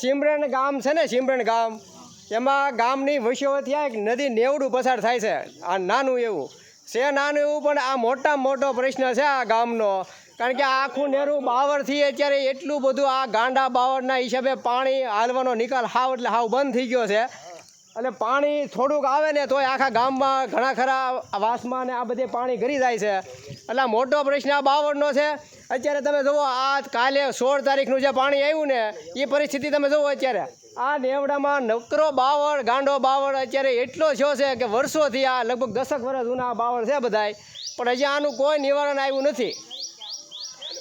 સિમરન ગામ છે ને સિમરણ ગામ, એમાં ગામની વચ્ચે એક નદી નેવડું પસાર થાય છે. આ નાનું એવું. છે નાનું એવું, પણ આ મોટામાં મોટો પ્રશ્ન છે આ ગામનો. કારણ કે આખું નેરું બાવરથી અત્યારે એટલું બધું આ ગાંડા બાવરના હિસાબે પાણી હાલવાનો નિકાલ હાવ એટલે હાવ બંધ થઈ ગયો છે. એટલે પાણી થોડુંક આવે ને તોય આખા ગામમાં ઘણા ખરા વાસમાં ને આ બધે પાણી ઘરી જાય છે. એટલે મોટો પ્રશ્ન આ બાવળનો છે. અત્યારે તમે જુઓ આ કાલે સોળ તારીખનું જે પાણી આવ્યું ને, એ પરિસ્થિતિ તમે જુઓ અત્યારે. આ નેવડામાં નકરો બાવળ, ગાંડો બાવળ અત્યારે એટલો થયો છે કે વર્ષોથી આ લગભગ દસક વર્ષ જૂના આ બાવળ છે બધાય. પણ હજી આનું કોઈ નિવારણ આવ્યું નથી.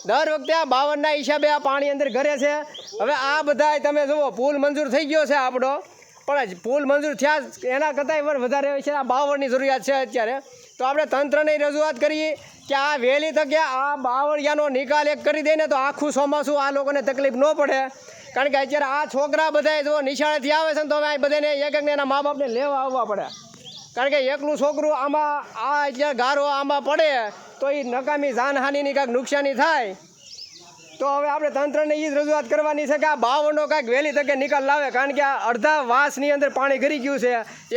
દર વખતે આ બાવળના હિસાબે આ પાણી અંદર ઘરે છે. હવે આ બધાય તમે જુઓ, પુલ મંજૂર થઈ ગયો છે આપણો. પણ પુલ મંજૂર થયા એના કરતાં પણ વધારે છે. આ બાવળની જરૂરિયાત છે અત્યારે. તો આપણે તંત્રને રજૂઆત કરીએ કે આ વહેલી તકે આ બાવળિયાનો નિકાલ એક કરી દઈને તો આખું ચોમાસું આ લોકોને તકલીફ ન પડે. કારણ કે અત્યારે આ છોકરા બધા જો નિશાળેથી આવે છે ને તો હવે બધાને એક એકને એના મા બાપને લેવા આવવા પડે. કારણ કે એકલું છોકરું આમાં, આ અત્યારે ગારો આમાં પડે તો એ નકામી જાનહાનિની કાંઈક નુકસાની થાય. તો હવે આપણે તંત્રને એ જ રજૂઆત કરવાની છે કે આ બાવનો કાંઈક વહેલી તકે નિકાલ લાવે, કારણ કે આ અડધા વાસની અંદર પાણી ઘરી ગયું છે.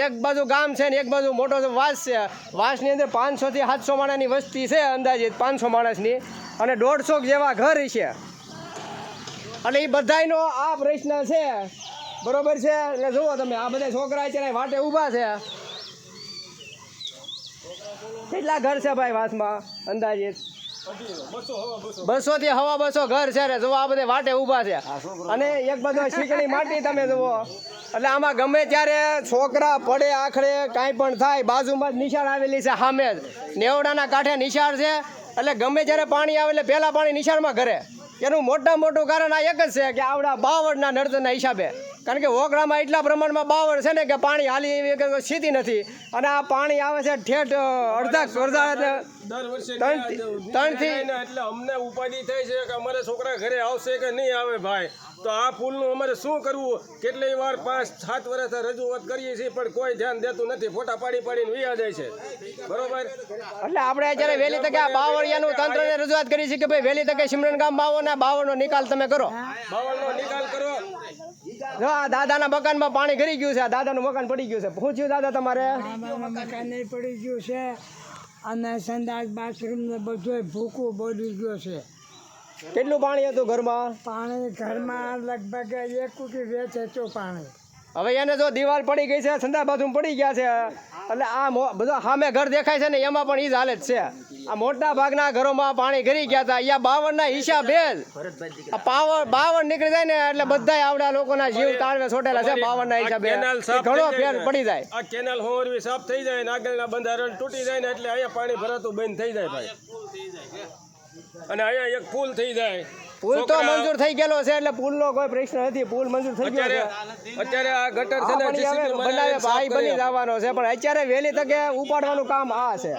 એક બાજુ ગામ છે ને એક બાજુ મોટો વાસ છે. વાસની અંદર પાંચસોથી સાતસો માણસની વસ્તી છે અંદાજિત પાંચસો માણસની. અને દોઢસો જેવા ઘર છે. એટલે એ બધાયનો આ પ્રશ્ન છે. બરોબર છે? એટલે જુઓ તમે, આ બધા છોકરા અત્યારે વાટે ઊભા છે. કેટલા ઘર છે ભાઈ વાસમાં અંદાજિત બસો થી હવા બસો ઘર છે જુઓ આ બધે વાટે ઊભા છે. અને એક બાજુ શીકણી માટી તમે જુઓ. એટલે આમાં ગમે ત્યારે છોકરા પડે આખડે કાંઈ પણ થાય બાજુમાં જ નિશાળ આવેલી છે સામે જ. નેવડાના કાંઠે નિશાળ છે. એટલે ગમે જ્યારે પાણી આવે એટલે પહેલાં પાણી નિશાળમાં ઘરે. એનું મોટા મોટું કારણ આ એક જ છે કે આવડા બાવળના નડતરના હિસાબે. કારણ કે ઓગળામાં એટલા પ્રમાણમાં બાવળ છે ને કે પાણી હાલી એવી સીધી નથી. અને આ પાણી આવે છે ઠેઠ અડધા અડધા એટલે દર વર્ષે ત્રણ- ત્યાં ત્રણથી- એટલે અમને ઉપાધિ થાય છે કે અમારે છોકરા ઘરે આવશે કે નહીં આવે ભાઈ? તો આ ફૂલનું અમારે શું કરવું? કેટલી વાર પાંચ સાત વર્ષ રજૂઆત કરીએ છીએ પણ કોઈ ધ્યાન દેતું નથી. ફોટા પાડી પાડીને વિયા જાય છે. બરોબર? એટલે આપણે જ્યારે વહેલી તકે આ બાવળિયાનું તંત્રને રજૂઆત કરી છે કે ભાઈ વહેલી તકે સિમરન ગામ બાવો ને બાવળનો નિકાલ તમે કરો. બાવળનો નિકાલ કરો. જો આ દાદાના મકાનમાં પાણી ઘરી ગયું છે આ દાદાનું મકાન પડી ગયું છે. પૂછ્યું દાદા તમારે? મકાન નહીં પડી ગયું છે. અને સંદાસ બાથરૂમ ને બધું ભૂકું બોલી ગયો છે. કેટલું પાણી હતું ઘરમાં? પાણી ઘરમાં લગભગ એક કુટી વેચે પાણી. હવે એને જો દિવાલ પડી ગઈ છે સંદા બાથરૂમ પડી ગયા છે. એટલે આ બધા સામે ઘર દેખાય છે ને એમાં પણ એ જ હાલત છે. આ મોટા ભાગના ઘરોમાં પાણી ઘરી ગયા હતા. અહીંયા બાવળના હિસાબે જ આ પાવર બાવન નીકળી જાય ને એટલે બધા આવડા લોકોના જીવ તાળવે છોટેલા છે બાવળના આ હિસાબે ઘણો ફેર પડી જાય. આ કેનાલ હોરવી સાફ થઈ જાય ને આગળના બંધારણ તૂટી જાય ને એટલે અહીંયા પાણી ભરાતું બંધ થઈ જાય ભાઈ. અને અહીંયા એક પુલ થઈ જાય. પુલ તો મંજૂર થઈ ગયેલો છે એટલે પુલ નો કોઈ પ્રશ્ન નથી. પુલ મંજૂર થઈ ગયો અત્યારે છે. અત્યારે આ ગટર છે ને બનાવે ભાઈ બની જવાનો છે. પણ અત્યારે વહેલી તકે ઉપાડવાનું કામ આ છે.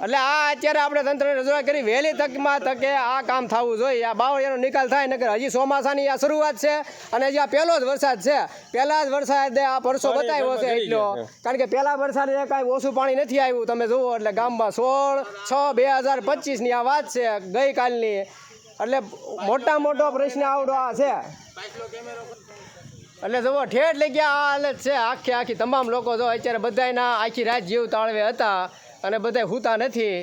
એટલે આ અત્યારે આપણે તંત્રને રજૂઆત કરી વહેલી તકમાં તકે આ કામ થવું જોઈએ. આ બાવળિયાનો નિકાલ થાય નગર હજી ચોમાસાની આ શરૂઆત છે અને હજી આ પહેલો જ વરસાદ છે. પહેલા જ વરસાદે આ પરસો બતાવ્યો છે એટલો. કારણ કે પહેલા વરસાદે કાંઈ ઓછું પાણી નથી આવ્યું. તમે જુઓ એટલે ગામમાં સોળ છ બે હજાર પચીસની આ વાત છે ગઈકાલની. એટલે મોટા મોટો પ્રશ્ન આવડો આ છે. એટલે જુઓ ઠેઠ લઈ ગયા આ હાલત છે. આખી આખી તમામ લોકો જો અત્યારે બધાના આખી રાત જીવ તાળવે હતા. અને બધા હુતા નથી.